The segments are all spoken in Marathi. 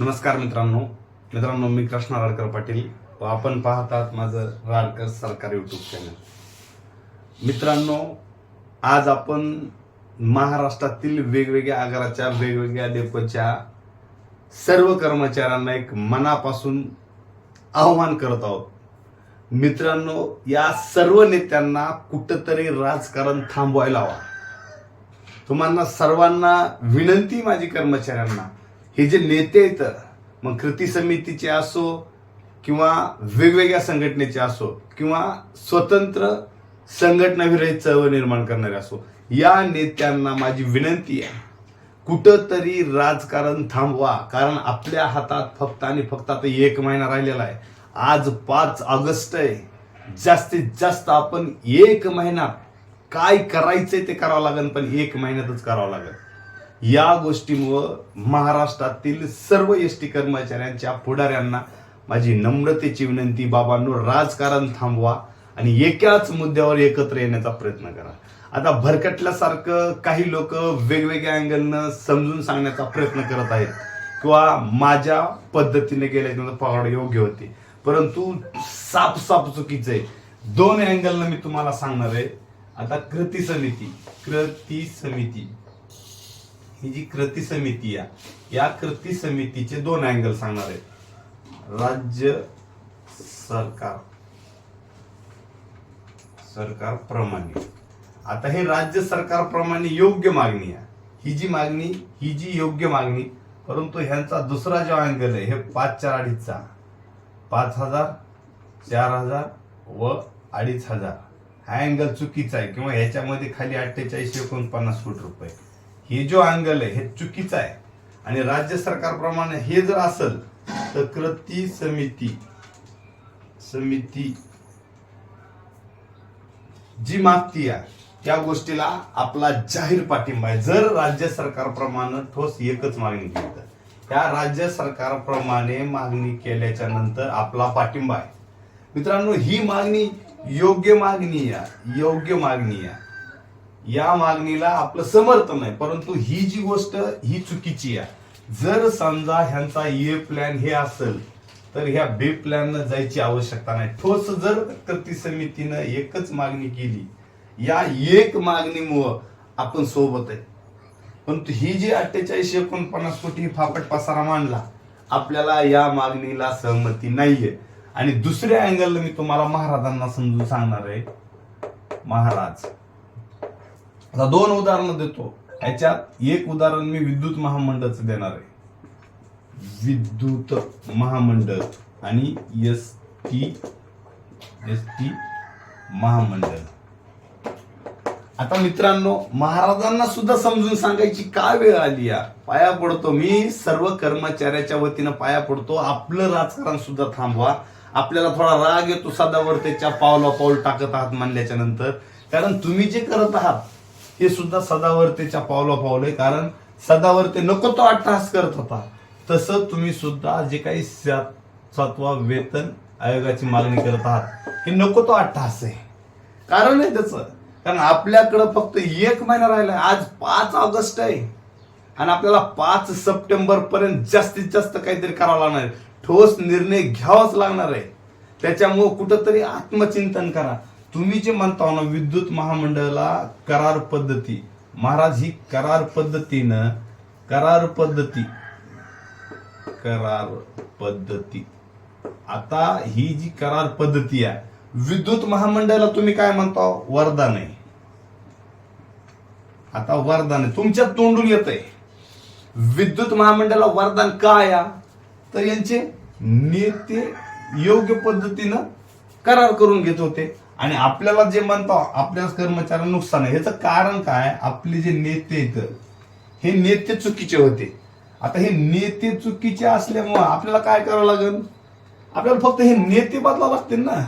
नमस्कार मित्रांनो. मित्रांनो मी कृष्णा राडकर पाटील. व आपण पाहतात माझं राडकर सरकार युट्यूब चॅनल मित्रांनो आज आपण महाराष्ट्रातील वेगवेगळ्या आगाराच्या वेगवेगळ्या डेपोच्या सर्व कर्मचाऱ्यांना एक मनापासून आव्हान करत आहोत. मित्रांनो या सर्व नेत्यांना कुठंतरी राजकारण थांबवायला हवा. तुम्हाला सर्वांना विनंती माझी कर्मचाऱ्यांना. हे जे नेते आहेत मग कृती समितीचे असो किंवा वेगवेगळ्या संघटनेचे असो किंवा स्वतंत्र संघटनाविरहित चळवळ निर्माण करणारे असो या नेत्यांना माझी विनंती आहे कुठंतरी राजकारण थांबवा. कारण आपल्या हातात फक्त आणि फक्त आता एक महिना राहिलेला आहे. आज पाच ऑगस्ट आहे. जास्तीत जास्त आपण एक महिना काय करायचंय ते करावं लागेल पण एक महिन्यातच करावं लागेल. या गोष्टीमुळं महाराष्ट्रातील सर्व एस टी कर्मचाऱ्यांच्या पुढाऱ्यांना माझी नम्रतेची विनंती बाबांनो राजकारण थांबवा आणि एकाच मुद्द्यावर एकत्र येण्याचा प्रयत्न करा. आता भरकटल्यासारखं काही लोक वेगवेगळ्या अँगलनं समजून सांगण्याचा प्रयत्न करत आहेत किंवा माझ्या पद्धतीने गेल्याच्यानंतर पगार योग्य होते. परंतु साप साप चुकीचं आहे. दोन अँगलनं मी तुम्हाला सांगणार आहे. आता कृती समिती कृती समिती. ही जी कृती समिती आहे या कृती समितीचे दोन अँगल सांगणार आहेत. राज्य सरकार. सरकार प्रमाणे आता हे राज्य सरकार प्रमाणे योग्य मागणी आहे. ही जी मागणी ही जी योग्य मागणी परंतु ह्यांचा दुसरा जो अँगल आहे हे पाच चार अडीचचा. पाच हजार चार हजार व अडीच हजार. हा अँगल चुकीचा आहे किंवा ह्याच्यामध्ये खाली अठ्ठेचाळीस एकोणपन्नास कोटी रुपये. हे जो अँगल आहे हे चुकीचं आहे. आणि राज्य सरकारप्रमाणे हे जर असेल तर कृती समिती समिती जी मागती आहे त्या गोष्टीला आपला जाहीर पाठिंबा आहे. जर राज्य सरकारप्रमाणे ठोस एकच मागणी केली तर. त्या राज्य सरकारप्रमाणे मागणी केल्याच्यानंतर आपला पाठिंबा आहे. मित्रांनो ही मागणी योग्य मागणी आहे योग्य मागणी आहे. या मागणीला आपलं समर्थन आहे. परंतु ही जी गोष्ट ही चुकीची आहे. जर समजा ह्यांचा ए प्लॅन हे असेल तर ह्या बे प्लॅन जायची आवश्यकता नाही. ठोस जर कृती समितीनं एकच मागणी केली या एक मागणीमुळं आपण सोबत आहे. परंतु ही जी अठ्ठेचाळीस एकोणपन्नास कोटी फापट पसारा मांडला आपल्याला या मागणीला सहमती नाहीये. आणि दुसऱ्या अँगलला मी तुम्हाला महाराजांना समजून सांगणार आहे. महाराज आता दोन उदाहरणं देतो. याच्यात एक उदाहरण मी विद्युत महामंडळचं देणार आहे. विद्युत महामंडळ आणि एस टी एस टी महामंडळ. आता मित्रांनो महाराजांना सुद्धा समजून सांगायची काय वेळ आली या? पाया पडतो मी सर्व कर्मचाऱ्याच्या वतीनं पाया पडतो. आपलं राजकारण सुद्धा थांबवा. आपल्याला थोडा राग येतो सदावर्तेच्या पावला पाऊल टाकत आहात मानल्याच्या नंतर. कारण तुम्ही जे करत आहात हे सुद्धा सदावर्तेच्या पावला पावलं आहे. कारण सदावर्ते नको तो अट्टहास करत होता. तसं तुम्ही सुद्धा जे काही सात- सातवा वेतन आयोगाची मागणी करत आहात हे नको तो अट्टहास आहे. कारण आहे त्याचं. कारण आपल्याकडं फक्त एक महिना राहिला आज पाच ऑगस्ट आहे. आणि आपल्याला पाच सप्टेंबर पर्यंत जास्तीत जास्त काहीतरी करावं लागणार आहे. ठोस निर्णय घ्यावाच लागणार आहे. त्याच्यामुळं कुठंतरी आत्मचिंतन करा. तुम्ही जे म्हणता हो ना विद्युत महामंडळाला करार पद्धती महाराज ही करार पद्धतीनं करार पद्धती करार पद्धती. आता ही जी करार पद्धती आहे विद्युत महामंडळाला तुम्ही काय म्हणता हो? वरदान आहे. आता वरदान आहे. तुमच्या तोंडून येत आहे विद्युत महामंडळाला वरदान काय आहे? तर यांचे नेते योग्य पद्धतीनं करार करून घेत होते. आणि आपल्याला जे म्हणतो आपल्याच कर्मचाऱ्यांना नुकसान आहे. ह्याचं कारण काय? आपले जे नेते आहेत हे नेते चुकीचे होते. आता हे नेते चुकीचे असल्यामुळं आपल्याला काय करावं लागेल? आपल्याला फक्त हे नेते बदलावं लागतील ना.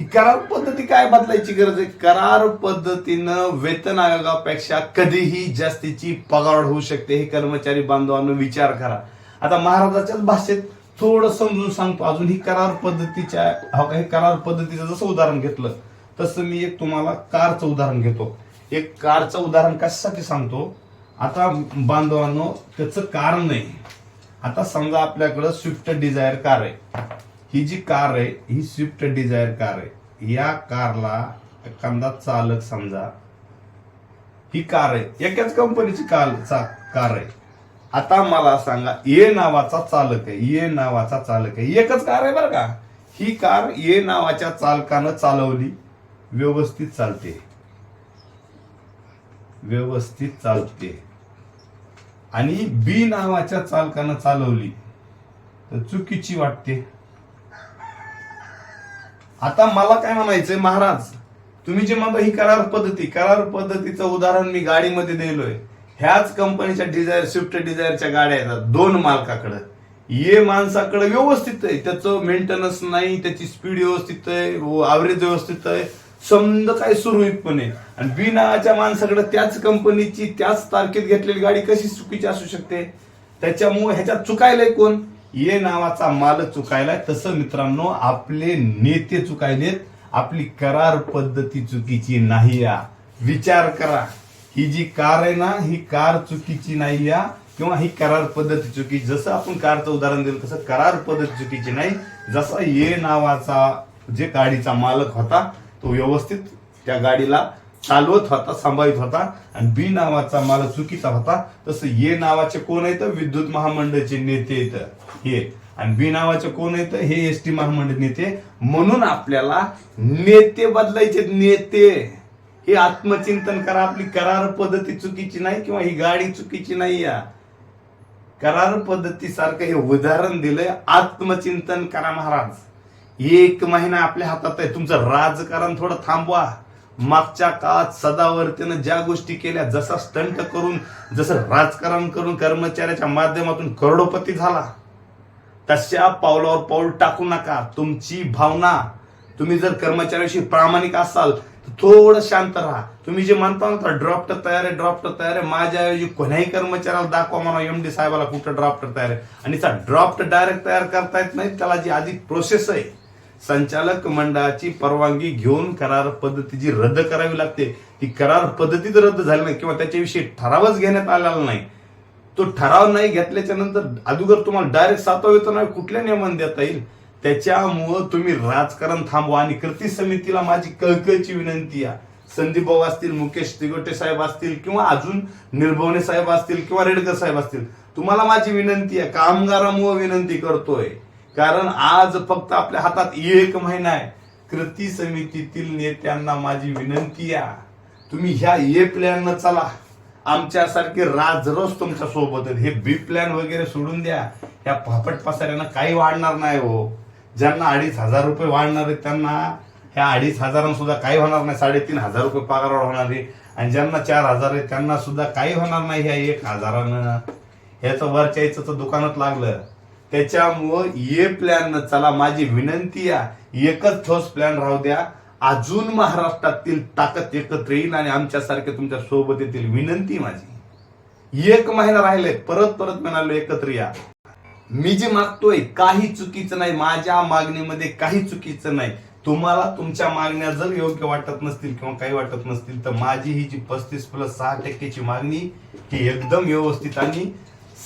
ही करार पद्धती काय बदलायची गरज आहे? करार पद्धतीनं वेतन आयोगापेक्षा कधीही जास्तीची पगार होऊ शकते. हे कर्मचारी बांधवांनो विचार करा. आता महाराजाच्याच भाषेत थोडं समजून सांगतो. अजून ही करार पद्धतीच्या हो करार पद्धतीचं जसं उदाहरण घेतलं तसं मी एक तुम्हाला कारचं उदाहरण घेतो. एक कारचं उदाहरण कशासाठी सांगतो? आता बांधवांनो त्याचं कारण नाही. आता समजा आपल्याकडं स्विफ्ट डिझायर कार आहे. ही जी कार आहे ही स्विफ्ट डिझायर कार आहे. या कारला एखादा चालक समजा ही कार आहे. एकाच कंपनीची कार चा- कार आहे. आता मला सांगा ए नावाचा चालक आहे ए नावाचा चालक आहे. एकच कार आहे बरं का? ही कार ए नावाच्या चालकानं चालवली व्यवस्थित चालते. व्यवस्थित चालते. आणि बी नावाच्या चालकानं चालवली. तर चुकीची वाटते. आता मला काय म्हणायचंय महाराज? तुम्ही जे म्हणता ही करार पद्धती करार पद्धतीचं उदाहरण मी गाडीमध्ये दिलोय ह्याच कंपनीच्या डिझायर स्विफ्ट डिझायरच्या गाड्या येतात दोन मालकाकडं. ये माणसाकडे व्यवस्थित आहे. त्याचं मेंटेनन्स नाही त्याची स्पीड व्यवस्थित आहे ॲव्हरेज व्यवस्थित आहे. समज काय सुरळीतपणे आणि बी नावाच्या माणसाकडे त्याच कंपनीची त्याच तारखेत घेतलेली गाडी कशी चुकीची असू शकते? त्याच्यामुळे ह्याच्यात चुकायलाय कोण? ये नावाचा मालक चुकायलाय तसं मित्रांनो आपले नेते चुकायलेत. आपली करार पद्धती चुकीची नाही या विचार करा. ही जी कार आहे ना ही कार चुकीची नाही या किंवा ही करार पद्धती चुकी जसं आपण कारचं उदाहरण दिलं तसं करार पद्धती चुकीची नाही. जसा ये नावाचा जे गाडीचा मालक होता तो व्यवस्थित त्या गाडीला चालवत होता सांभाळत होता आणि बी नावाचा मालक चुकीचा होता तसं ये नावाचे कोण आहेत? विद्युत महामंडळाचे नेते आहेत हे. आणि बी नावाचे कोण आहेत? हे एस टी महामंडळ नेते. म्हणून आपल्याला नेते बदलायचे नेते. हे आत्मचिंतन करा. आपली करार पद्धती चुकीची नाही किंवा ही गाडी चुकीची नाही या. करार पद्धतीसारखं हे उदाहरण दिलंय. आत्मचिंतन करा महाराज. एक महिना आपल्या हातात आहे. तुमचं राजकारण थोडं थांबवा. मागच्या काळात सदावर्तीनं ज्या गोष्टी केल्या जसा स्टंट करून जसं राजकारण करून कर्मचाऱ्याच्या माध्यमातून करोडोपती झाला तशा पावलावर पाऊल टाकू नका. तुमची भावना तुम्ही जर कर्मचाऱ्याशी प्रामाणिक असाल थोडं शांत राहा. तुम्ही जे म्हणता ना ड्राफ्ट तयार आहे ड्राफ्ट तयार आहे. माझ्याऐवजी कोण्याही कर्मचाऱ्याला दाखवा म्हणा एमडी साहेबाला कुठं ड्राफ्ट तयार आहे. आणि त्या ड्राफ्ट डायरेक्ट तयार करता येत नाही त्याला जी आधी प्रोसेस आहे संचालक मंडळाची परवानगी घेऊन करार पद्धती जी रद्द करावी लागते ती करार पद्धतीच रद्द झाली नाही किंवा त्याच्याविषयी ठरावच घेण्यात आलेला नाही. तो ठराव नाही घेतल्याच्या नंतर अगोदर तुम्हाला डायरेक्ट सातवा वेतन कुठल्या नियमन देता येईल? त्याच्यामुळं तुम्ही राजकारण थांबवा आणि कृती समितीला माझी कळकळची विनंती आहे. संदीप भाऊ असतील मुकेश तिगोटे साहेब असतील किंवा अजून निर्भवणे साहेब असतील किंवा रेडकर साहेब असतील तुम्हाला माझी विनंती आहे कामगारामुळे विनंती करतोय. कारण आज फक्त आपल्या हातात एक महिना आहे. कृती समितीतील नेत्यांना माझी विनंती आहे. तुम्ही ह्या ए प्लॅन चला. आमच्यासारखे राजरोज तुमच्यासोबत हे बी प्लॅन वगैरे सोडून द्या. ह्या फापट पसाऱ्यांना काही वाढणार नाही हो. ज्यांना अडीच हजार रुपये वाढणार आहेत त्यांना ह्या अडीच हजारांना सुद्धा काही होणार नाही. साडेतीन हजार रुपये पगार होणार आहे. आणि ज्यांना चार हजार आहे त्यांना सुद्धा काही होणार नाही ह्या एक हजारानं. ह्याचं वरच्या याचं दुकानात लागलं. त्याच्यामुळं ये प्लॅन चला. माझी विनंती आहे एकच ठोस प्लॅन राहू द्या. अजून महाराष्ट्रातील ताकद एकत्र येईल आणि आमच्यासारखे तुमच्यासोबत येतील विनंती माझी. एक महिना राहिले परत परत म्हणालो एकत्र या. मी जे मागतोय काही चुकीचं नाही माझ्या मागणीमध्ये काही चुकीचं नाही. तुम्हाला तुमच्या मागण्या जर योग्य वाटत नसतील किंवा काही वाटत नसतील तर माझी ही जी पस्तीस प्लस सहा टक्केची मागणी ही एकदम व्यवस्थित आणि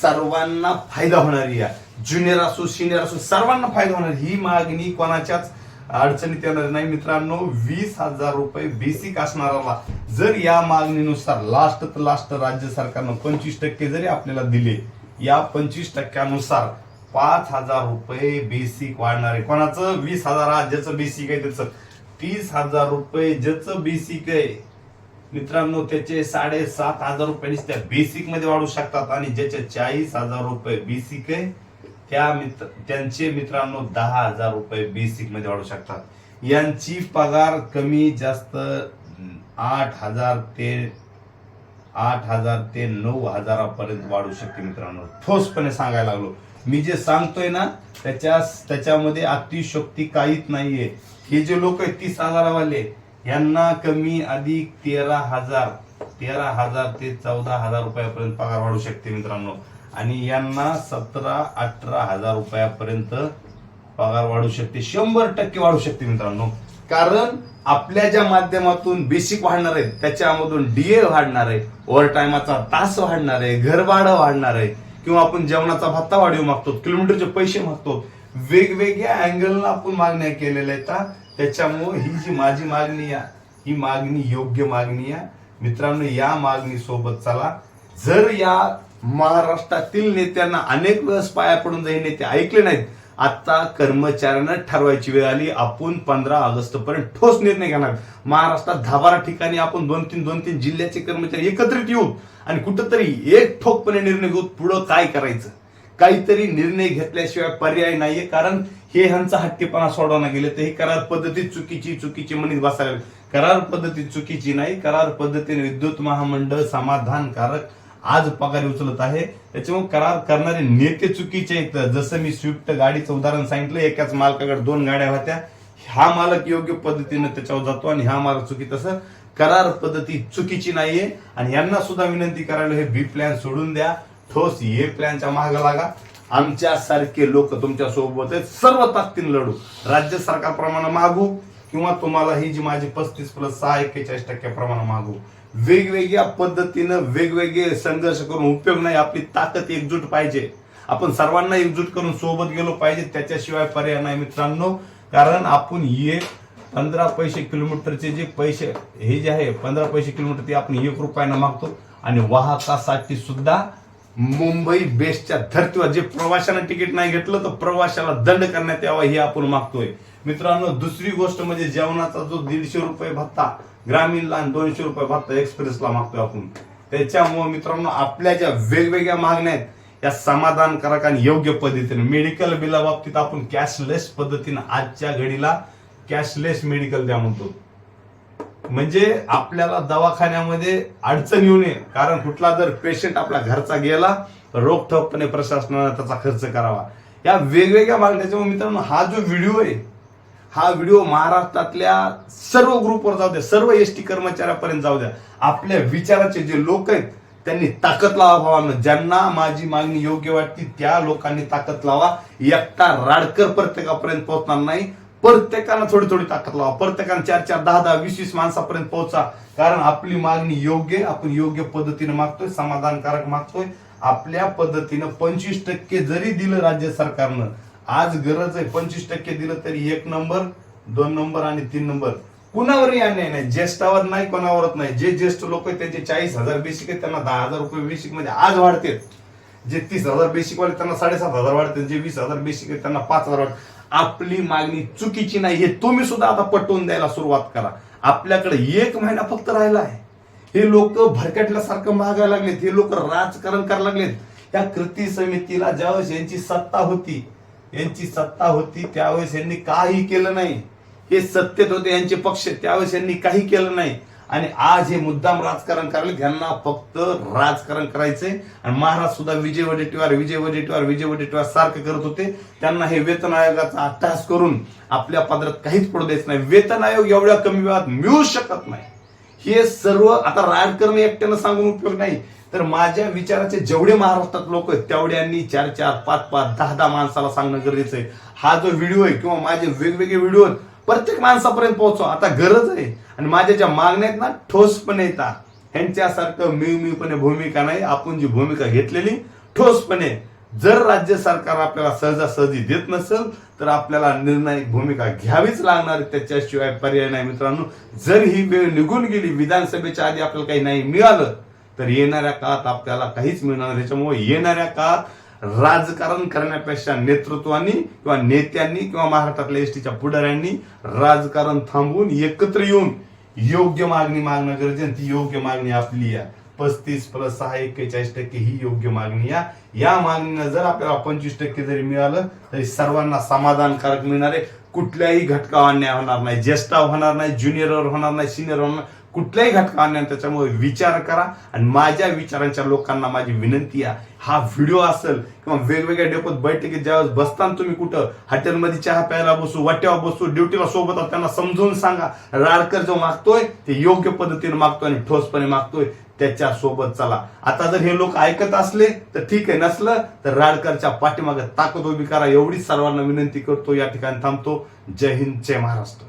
सर्वांना फायदा होणारी आहे. ज्युनियर असो सिनियर असो सर्वांना फायदा होणार. ही मागणी कोणाच्याच अडचणीत येणार नाही. मित्रांनो वीस हजार रुपये बेसिक असणाराला जर या मागणीनुसार लास्ट तर लास्ट राज्य सरकारनं पंचवीस टक्के जरी आपल्याला दिले या पंचवीस टक्क्यानुसार पाच हजार रुपये बेसिक वाढणार आहे. कोणाचं? वीस हजार. हा ज्याचं बेसिक आहे त्याचं. तीस हजार रुपये ज्याचं बेसिक आहे. मित्रांनो त्याचे साडेसात हजार रुपये त्या बेसिकमध्ये वाढू शकतात आणि ज्याचे चाळीस हजार रुपये बेसिक आहे त्या मित्र त्यांचे मित्रांनो दहा हजार रुपये बेसिकमध्ये वाढू शकतात. यांची पगार कमी जास्त आठ हजार ते आठ हजार ते नऊ हजारापर्यंत वाढू शकते मित्रांनो. ठोसपणे सांगायला लागलो. मी जे सांगतोय ना त्याच्या त्याच्यामध्ये अतिशोक्ती काहीच नाहीये. हे जे लोक आहेत तीस हजारावाले यांना कमी अधिक तेरा हजार तेरा हजार ते चौदा हजार रुपयापर्यंत पगार वाढू शकते मित्रांनो. आणि यांना सतरा अठरा हजार रुपयापर्यंत पगार वाढू शकते. शंभर टक्के वाढू शकते मित्रांनो. कारण आपल्या ज्या माध्यमातून बेसिक वाढणार आहे त्याच्यामधून डीए वाढणार आहे ओव्हर टायमाचा तास वाढणार आहे घरभाडं वाढणार आहे किंवा आपण जेवणाचा भत्ता वाढीव मागतो किलोमीटरचे पैसे मागतो वेगवेगळ्या अँगलनं आपण मागण्या केलेल्या आहेत. त्याच्यामुळे ही जी माझी मागणी आहे ही मागणी योग्य मागणी आहे. मित्रांनो या मागणी सोबत चला. जर या महाराष्ट्रातील नेत्यांना अनेक वेळेस पाया पडून जाईल नेते ऐकले नाहीत आता कर्मचाऱ्यांना ठरवायची वेळ आली. आपण पंधरा ऑगस्ट पर्यंत ठोस निर्णय घेणार. महाराष्ट्रात दहा बारा ठिकाणी आपण दोन तीन दोन तीन जिल्ह्याचे कर्मचारी एकत्रित येऊ आणि कुठंतरी एक ठोकपणे निर्णय घेऊ पुढं काय करायचं? काहीतरी निर्णय घेतल्याशिवाय पर्याय नाहीये. कारण हे ह्यांचा हट्टीपणा सोडवणं गेले तर हे करार पद्धती चुकीची चुकीची म्हणत बसायला करार पद्धती चुकीची नाही. करार पद्धतीने विद्युत महामंडळ समाधानकारक आज पगार उचलत आहे. त्याच्यामुळे करार करणारे नेते चुकीचे आहेत. जसं मी स्विफ्ट गाडीचं उदाहरण सांगितलं एकाच मालकाकडे दोन गाड्या होत्या. हा मालक योग्य पद्धतीनं त्याच्यावर जातो आणि हा मालक चुकी तसं करार पद्धती चुकीची नाहीये. आणि यांना सुद्धा विनंती करायला हे बी प्लॅन सोडून द्या. ठोस ए प्लॅनच्या मागे लागा. आमच्यासारखे लोक तुमच्यासोबत सर्व ताकदीने लढू. राज्य सरकारप्रमाणे मागू. किंवा तुम्हाला ही जी माझी पस्तीस प्लस सहा एक्केचाळीस टक्क्याप्रमाणे मागू वेगवेगळ्या पद्धतीनं वेगवेगळे संघर्ष करून उपयोग नाही आपली ताकद एकजूट पाहिजे. आपण सर्वांना एकजूट करून सोबत गेलो पाहिजे त्याच्याशिवाय पर्याय नाही मित्रांनो. कारण आपण एक पंधरा पैसे किलोमीटरचे जे पैसे हे जे आहे पंधरा पैसे किलोमीटर ते आपण एक रुपयानं मागतो. आणि वाहकासाठी सुद्धा मुंबई बेस्टच्या धर्तीवर जे प्रवाशानं तिकीट नाही घेतलं तर प्रवाशाला दंड करण्यात यावा हे आपण मागतोय. मित्रांनो दुसरी गोष्ट म्हणजे जेवणाचा जो दीडशे रुपये भत्ता ग्रामीणला आणि दोनशे रुपये भत्ता एक्सप्रेसला मागतोय आपण. त्याच्यामुळे मित्रांनो आपल्या ज्या वेगवेगळ्या मागण्या आहेत या समाधानकारक आणि योग्य पद्धतीने मेडिकल बिला बाबतीत आपण कॅशलेस पद्धतीने आजच्या घडीला कॅशलेस मेडिकल द्या म्हणतो. म्हणजे आपल्याला दवाखान्यामध्ये अडचण येऊ नये. कारण कुठला जर पेशंट आपल्या घरचा गेला तर रोखठोकपणे प्रशासनानं त्याचा खर्च करावा. या वेगवेगळ्या मागण्या त्याच्यामुळे मित्रांनो हा जो व्हिडिओ आहे हा व्हिडिओ महाराष्ट्रातल्या सर्व ग्रुपवर जाऊ द्या सर्व एस टी कर्मचाऱ्यापर्यंत जाऊ द्या. आपल्या विचाराचे जे लोक आहेत त्यांनी ताकद लावा भावानं. ज्यांना माझी मागणी योग्य वाटते त्या लोकांनी ताकद लावा. एकटा राडकर प्रत्येकापर्यंत पोहोचणार नाही. प्रत्येकानं थोडी थोडी ताकद लावा. प्रत्येकानं चार चार दहा दहा वीस वीस माणसापर्यंत पोहोचा. कारण आपली मागणी योग्य आपण योग्य पद्धतीने मागतोय समाधानकारक मागतोय. आपल्या पद्धतीनं पंचवीस टक्के जरी दिलं राज्य सरकारनं आज गरज आहे पंचवीस टक्के दिलं तरी एक नंबर दोन नंबर आणि तीन नंबर. कुणावरही अन्याय नाही. ज्येष्ठावर नाही कोणावरच नाही. जे ज्येष्ठ लोक आहेत त्यांचे चाळीस हजार बेसिक आहेत त्यांना दहा हजार रुपये बेसिकमध्ये आज वाढते जे तीस हजार बेसिक वाले त्यांना साडेसात हजार वाढते जे वीस हजार बेसिक आहेत त्यांना पाच हजार वाढते आपली मागणी चुकीची नाही हे तुम्ही सुद्धा आता पटवून द्यायला सुरुवात करा. आपल्याकडे एक महिना फक्त राहिला आहे. हे लोक भरकटल्यासारखं मागायला लागलेत हे लोक राजकारण करायला लागलेत. या कृती समितीला ज्यावेळेस यांची सत्ता होती यांची सत्ता होती त्यावेळेस यांनी काही केलं नाही. हे सत्तेत होते यांचे पक्ष त्यावेळेस यांनी काही केलं नाही. आणि आज हे मुद्दाम राजकारण करायला त्यांना फक्त राजकारण करायचंय. आणि महाराज सुद्धा विजय वडेट्टीवार विजय वडेट्टीवार विजय वडेट्टीवार सारखं करत होते. त्यांना हे वेतन आयोगाचा अट्टहास करून आपल्या पदरात काहीच पडू द्यायचं नाही. वेतन आयोग एवढ्या कमी वेळात मिळू शकत नाही. हे सर्व आता राजकारण एकट्यानं सांगून उपयोग नाही. तर माझ्या विचाराचे जेवढे महाराष्ट्रात लोक आहेत तेवढ्यांनी चार चार पाच पाच दहा दहा माणसाला सांगणं गरजेचं आहे. हा जो व्हिडिओ आहे किंवा माझे वेगवेगळे व्हिडिओ आहेत प्रत्येक माणसापर्यंत पोहोचवा. आता गरज आहे. आणि माझ्या ज्या मागण्या आहेत ना ठोसपणे येतात ह्यांच्यासारखं मिळमीपणे भूमिका नाही. आपण जी भूमिका घेतलेली ठोसपणे जर राज्य सरकार आपल्याला सहजासहजी देत नसेल तर आपल्याला निर्णायक भूमिका घ्यावीच लागणार. त्याच्याशिवाय पर्याय नाही मित्रांनो. जर ही वेळ निघून गेली विधानसभेच्या आधी आपल्याला काही नाही मिळालं तर येणाऱ्या काळात आपल्याला काहीच मिळणार त्याच्यामुळे येणाऱ्या काळात राजकारण करण्यापेक्षा नेतृत्वानी किंवा नेत्यांनी किंवा महाराष्ट्रातल्या एसटीच्या पुढाऱ्यांनी राजकारण थांबवून एकत्र येऊन योग्य मागणी मागणं गरजेचं ती योग्य मागणी आपली आहे पस्तीस प्लस सहा एक्केचाळीस टक्के ही योग्य मागणी या. या मागणीनं जर आपल्याला पंचवीस टक्के जरी मिळालं तरी सर्वांना समाधानकारक मिळणार आहे. कुठल्याही घटकावर अन्याय होणार नाही. ज्येष्ठावर होणार नाही ज्युनियरवर होणार नाही सिनियर होणार नाही. कुठल्याही घटकावर अन्याय त्याच्यामुळे विचार करा आणि माझ्या विचारांच्या लोकांना माझी विनंती आहे हा व्हिडिओ असेल किंवा वेगवेगळ्या डेपोत बैठकीत ज्यावेळेस बसताना तुम्ही कुठं हॉटेलमध्ये चहा प्यायला बसू वाट्यावर बसू ड्युटीला सोबत त्यांना समजून सांगा. राडकर जो मागतोय ते योग्य पद्धतीने मागतोय आणि ठोसपणे मागतोय. त्याच्या सोबत चला. आता जर हे लोक ऐकत असले तर ठीक आहे. नसलं तर राडकरच्या पाठीमागे ताकद उभी करा. एवढीच सर्वांना विनंती करतो. या ठिकाणी थांबतो. जय हिंद जय महाराष्ट्र.